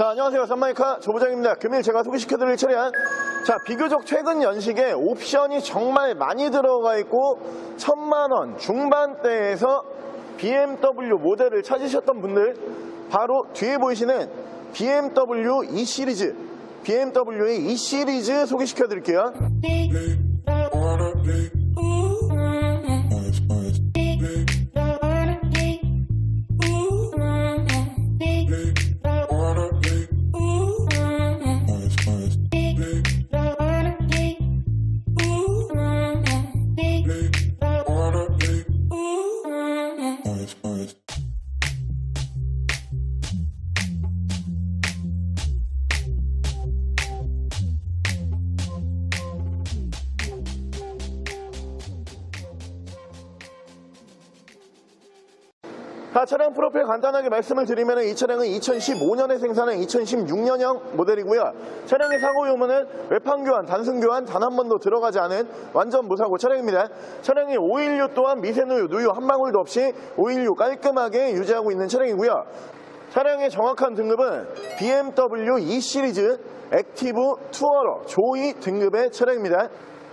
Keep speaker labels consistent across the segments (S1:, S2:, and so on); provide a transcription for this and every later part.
S1: 자, 안녕하세요. 산마이카 조부장입니다. 금일 제가 소개시켜드릴 차량. 자, 비교적 최근 연식에 옵션이 정말 많이 들어가 있고, 천만원 중반대에서 BMW 모델을 찾으셨던 분들, 바로 뒤에 보이시는 BMW E 시리즈, BMW의 E 시리즈 소개시켜드릴게요. 자, 차량 프로필 간단하게 말씀을 드리면 이 차량은 2015년에 생산한 2016년형 모델이고요. 차량의 사고 유무는 외판 교환, 단순 교환 단 한 번도 들어가지 않은 완전 무사고 차량입니다. 차량의 오일류 또한 미세누유, 누유 한 방울도 없이 오일류 깔끔하게 유지하고 있는 차량이고요. 차량의 정확한 등급은 BMW E 시리즈 액티브 투어러 조이 등급의 차량입니다.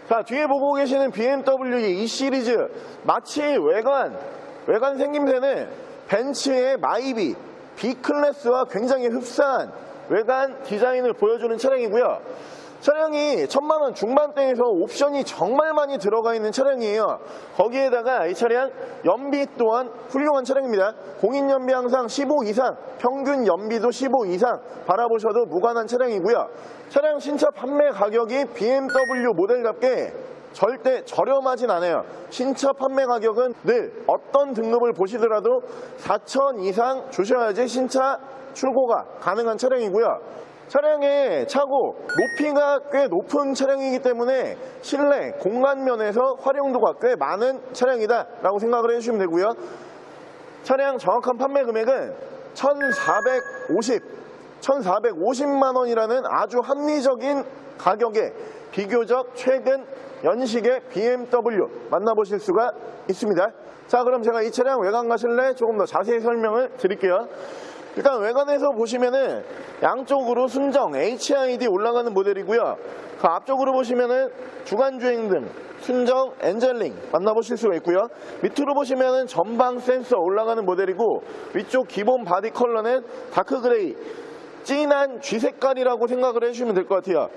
S1: 자, 뒤에 보고 계시는 BMW E 시리즈 마치 외관 외관 생김새는 벤츠의 마이비 B클래스와 굉장히 흡사한 외관 디자인을 보여주는 차량이고요. 차량이 천만원 중반대에서 옵션이 정말 많이 들어가 있는 차량이에요. 거기에다가 이 차량 연비 또한 훌륭한 차량입니다. 공인 연비 항상 15 이상, 평균 연비도 15 이상 바라보셔도 무관한 차량이고요. 차량 신차 판매 가격이 BMW 모델답게 절대 저렴하진 않아요. 신차 판매 가격은 늘 어떤 등급을 보시더라도 4천 이상 주셔야지 신차 출고가 가능한 차량이고요. 차량의 차고 높이가 꽤 높은 차량이기 때문에 실내 공간 면에서 활용도가 꽤 많은 차량이다 라고 생각을 해주시면 되고요. 차량 정확한 판매 금액은 1,450, 1,450만 원이라는 아주 합리적인 가격에 비교적 최근 연식의 BMW 만나보실 수가 있습니다. 자, 그럼 제가 이 차량 외관 가실래 조금 더 자세히 설명을 드릴게요. 일단 외관에서 보시면은 양쪽으로 순정 HID 올라가는 모델이고요. 그 앞쪽으로 보시면은 주간주행 등 순정 엔젤링 만나보실 수가 있고요. 밑으로 보시면은 전방 센서 올라가는 모델이고 위쪽 기본 바디 컬러는 다크 그레이 진한 쥐 색깔이라고 생각을 해주시면 될 것 같아요.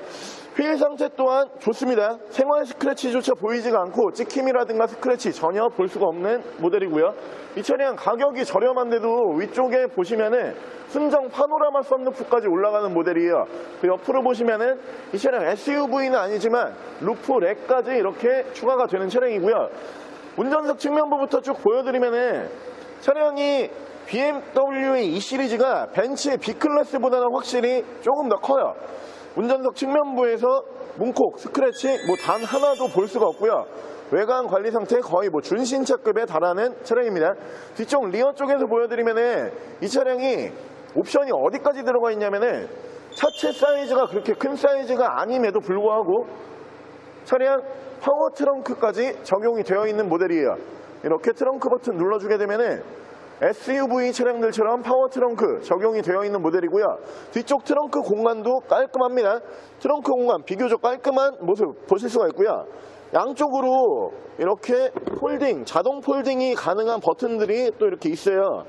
S1: 휠 상태 또한 좋습니다. 생활 스크래치조차 보이지가 않고 찍힘이라든가 스크래치 전혀 볼 수가 없는 모델이고요. 이 차량 가격이 저렴한데도 위쪽에 보시면은 순정 파노라마 썬루프까지 올라가는 모델이에요. 그 옆으로 보시면은 이 차량 SUV는 아니지만 루프 렉까지 이렇게 추가가 되는 차량이고요. 운전석 측면부부터 쭉 보여드리면은 차량이 BMW의 E 시리즈가 벤츠의 B클래스보다는 확실히 조금 더 커요. 운전석 측면부에서 문콕, 스크래치 뭐 단 하나도 볼 수가 없고요. 외관 관리 상태 거의 뭐 준신차급에 달하는 차량입니다. 뒤쪽 리어 쪽에서 보여드리면은 이 차량이 옵션이 어디까지 들어가 있냐면은 차체 사이즈가 그렇게 큰 사이즈가 아님에도 불구하고 차량 파워 트렁크까지 적용이 되어 있는 모델이에요. 이렇게 트렁크 버튼 눌러주게 되면은 SUV 차량들처럼 파워 트렁크 적용이 되어 있는 모델이고요. 뒤쪽 트렁크 공간도 깔끔합니다. 트렁크 공간 비교적 깔끔한 모습 보실 수가 있고요. 양쪽으로 이렇게 폴딩, 자동 폴딩이 가능한 버튼들이 또 이렇게 있어요.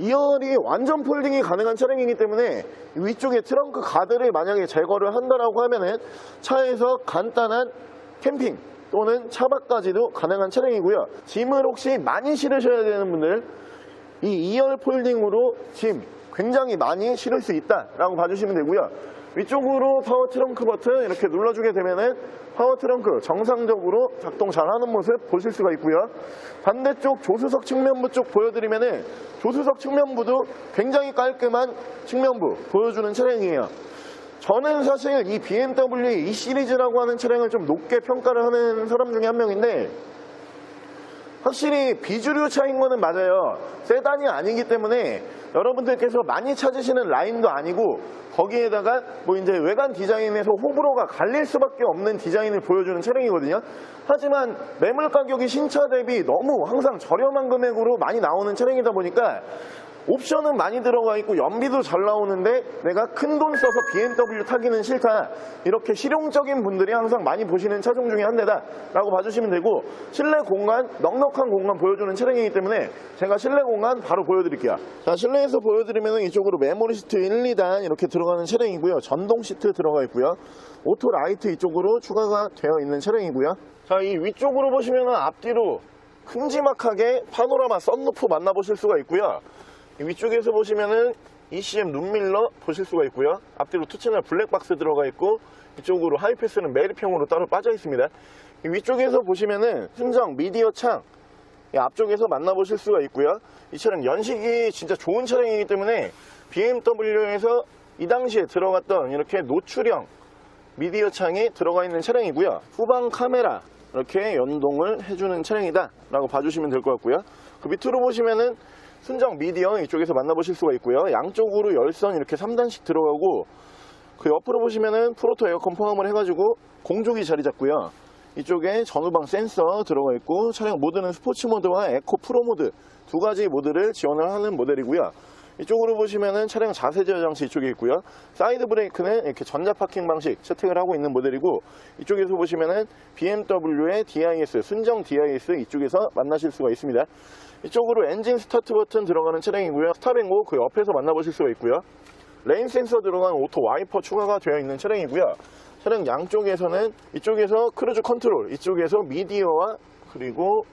S1: 2열이 완전 폴딩이 가능한 차량이기 때문에 위쪽에 트렁크 가드를 만약에 제거를 한다라고 하면은 차에서 간단한 캠핑 또는 차박까지도 가능한 차량이고요. 짐을 혹시 많이 실으셔야 되는 분들 이 2열 폴딩으로 짐 굉장히 많이 실을 수 있다라고 봐주시면 되고요. 위쪽으로 파워 트렁크 버튼 이렇게 눌러주게 되면은 파워 트렁크 정상적으로 작동 잘하는 모습 보실 수가 있고요. 반대쪽 조수석 측면부 쪽 보여드리면은 조수석 측면부도 굉장히 깔끔한 측면부 보여주는 차량이에요. 저는 사실 이 BMW E 시리즈라고 하는 차량을 좀 높게 평가를 하는 사람 중에 한 명인데 확실히 비주류 차인 거는 맞아요. 세단이 아니기 때문에 여러분들께서 많이 찾으시는 라인도 아니고 거기에다가 뭐 이제 외관 디자인에서 호불호가 갈릴 수밖에 없는 디자인을 보여주는 차량이거든요. 하지만 매물 가격이 신차 대비 너무 항상 저렴한 금액으로 많이 나오는 차량이다 보니까 옵션은 많이 들어가 있고 연비도 잘 나오는데 내가 큰 돈 써서 BMW 타기는 싫다. 이렇게 실용적인 분들이 항상 많이 보시는 차종 중에 한 대다 라고 봐주시면 되고 실내 공간, 넉넉한 공간 보여주는 차량이기 때문에 제가 실내 공간 바로 보여드릴게요. 자, 실내에서 보여드리면 이쪽으로 메모리 시트 1, 2단 이렇게 들어가는 차량이고요. 전동 시트 들어가 있고요. 오토 라이트 이쪽으로 추가가 되어 있는 차량이고요. 자, 이 위쪽으로 보시면 앞뒤로 큼지막하게 파노라마 썬루프 만나보실 수가 있고요. 이 위쪽에서 보시면은 ECM 눈밀러 보실 수가 있고요. 앞뒤로 투채널 블랙박스 들어가 있고 이쪽으로 하이패스는 메리평으로 따로 빠져 있습니다. 이 위쪽에서 보시면은 순정 미디어 창이 앞쪽에서 만나보실 수가 있고요. 이 차량 연식이 진짜 좋은 차량이기 때문에 BMW에서 이 당시에 들어갔던 이렇게 노출형 미디어 창이 들어가 있는 차량이고요. 후방 카메라 이렇게 연동을 해주는 차량이다 라고 봐주시면 될 것 같고요. 그 밑으로 보시면은 순정 미디어 이쪽에서 만나보실 수가 있고요. 양쪽으로 열선 이렇게 3단씩 들어가고 그 옆으로 보시면은 프로토 에어컨 포함을 해가지고 공조기 자리 잡고요. 이쪽에 전후방 센서 들어가 있고 차량 모드는 스포츠 모드와 에코 프로 모드 두 가지 모드를 지원을 하는 모델이고요. 이쪽으로 보시면은 차량 자세 장치 이쪽에 있고요. 사이드 브레이크는 이렇게 전자 파킹 방식 세팅을 하고 있는 모델이고 이쪽에서 보시면은 BMW의 DIS 순정 DIS 이쪽에서 만나실 수가 있습니다. 이쪽으로 엔진 스타트 버튼 들어가는 차량이고요. 스탑앤고 그 옆에서 만나보실 수가 있고요. 레인 센서 들어간 오토 와이퍼 추가가 되어 있는 차량이고요. 차량 양쪽에서는 이쪽에서 크루즈 컨트롤, 이쪽에서 미디어와 그리고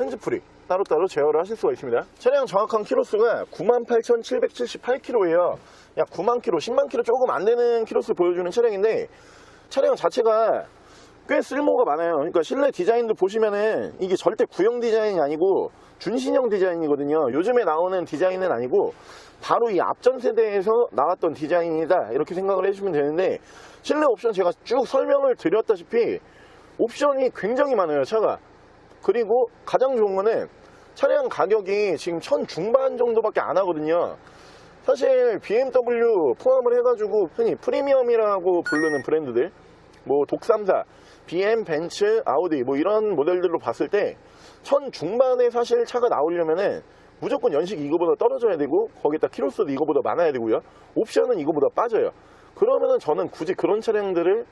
S1: 핸즈프리 따로따로 제어를 하실 수가 있습니다. 차량 정확한 키로수가 98,778km예요. 약 9만 km, 10만 km 조금 안 되는 키로수 보여주는 차량인데 차량 자체가 꽤 쓸모가 많아요. 그러니까 실내 디자인도 보시면은 이게 절대 구형 디자인이 아니고 준신형 디자인이거든요. 요즘에 나오는 디자인은 아니고 바로 이 앞전 세대에서 나왔던 디자인이다 이렇게 생각을 해주시면 되는데 실내 옵션 제가 쭉 설명을 드렸다시피 옵션이 굉장히 많아요 차가 그리고 가장 좋은 거는 차량 가격이 지금 천 중반 정도밖에 안 하거든요. 사실 BMW 포함을 해가지고 흔히 프리미엄이라고 부르는 브랜드들 뭐 독삼사, BM, 벤츠, 아우디 뭐 이런 모델들로 봤을 때 천 중반에 사실 차가 나오려면은 무조건 연식이 이거보다 떨어져야 되고 거기다 키로수도 이거보다 많아야 되고요. 옵션은 이거보다 빠져요. 그러면은 저는 굳이 그런 차량들을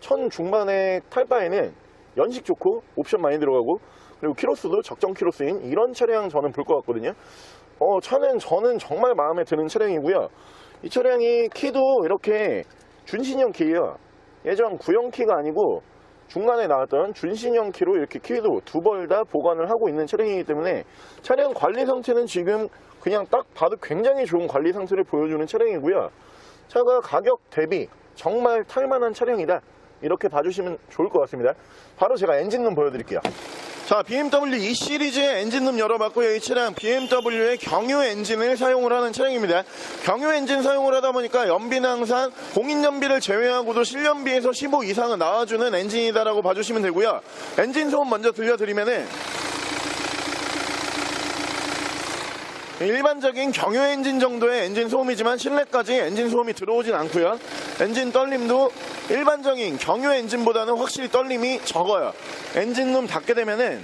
S1: 천 중반에 탈 바에는 연식 좋고 옵션 많이 들어가고 그리고 키로수도 적정 키로수인 이런 차량 저는 볼 것 같거든요 어 차는 저는 정말 마음에 드는 차량이고요 이 차량이 키도 이렇게 준신형 키예요 예전 구형 키가 아니고 중간에 나왔던 준신형 키로 이렇게 키도 두 벌 다 보관을 하고 있는 차량이기 때문에 차량 관리 상태는 지금 그냥 딱 봐도 굉장히 좋은 관리 상태를 보여주는 차량이고요. 차가 가격 대비 정말 탈만한 차량이다. 이렇게 봐주시면 좋을 것 같습니다. 바로 제가 엔진룸 보여드릴게요. 자, BMW E 시리즈의 엔진룸 열어봤고요. 이 차량 BMW의 경유 엔진을 사용을 하는 차량입니다. 경유 엔진 사용을 하다 보니까 연비는 항상 공인 연비를 제외하고도 실연비에서 15 이상은 나와주는 엔진이다라고 봐주시면 되고요. 엔진 소음 먼저 들려드리면은 일반적인 경유 엔진 정도의 엔진 소음이지만 실내까지 엔진 소음이 들어오진 않고요. 엔진 떨림도 일반적인 경유 엔진보다는 확실히 떨림이 적어요. 엔진룸 닫게 되면은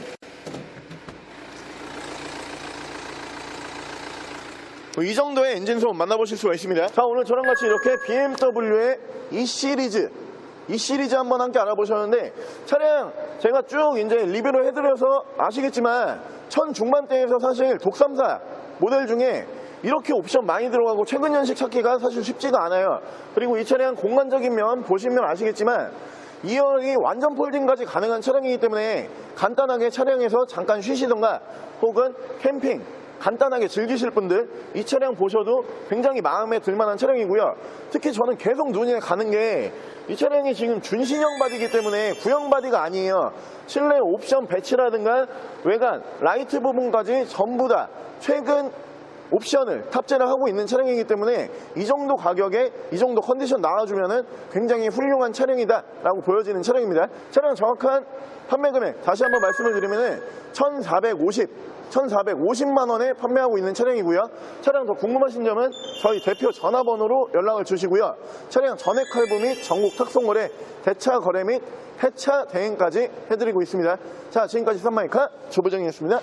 S1: 뭐이 정도의 엔진 소음 만나보실 수가 있습니다. 자, 오늘 저랑 같이 이렇게 BMW의 E 시리즈 이 시리즈 한번 함께 알아보셨는데 차량 제가 쭉 이제 리뷰를 해드려서 아시겠지만 천 중반대에서 사실 독삼사 모델 중에 이렇게 옵션 많이 들어가고 최근 연식 찾기가 사실 쉽지가 않아요. 그리고 이 차량 공간적인 면 보시면 아시겠지만 2열이 완전 폴딩까지 가능한 차량이기 때문에 간단하게 차량에서 잠깐 쉬시던가 혹은 캠핑 간단하게 즐기실 분들 이 차량 보셔도 굉장히 마음에 들만한 차량이고요. 특히 저는 계속 눈에 가는 게 이 차량이 지금 준신형 바디이기 때문에 구형 바디가 아니에요. 실내 옵션 배치라든가 외관, 라이트 부분까지 전부 다 최근 옵션을 탑재를 하고 있는 차량이기 때문에 이 정도 가격에 이 정도 컨디션 나와주면은 굉장히 훌륭한 차량이다 라고 보여지는 차량입니다. 차량 정확한 판매 금액 다시 한번 말씀을 드리면은 1450 1450만 원에 판매하고 있는 차량이고요. 차량 더 궁금하신 점은 저희 대표 전화번호로 연락을 주시고요. 차량 전액 할부 및 전국 탁송 거래, 대차 거래 및 해차 대행까지 해드리고 있습니다. 자, 지금까지 썬마이카 조부정이었습니다.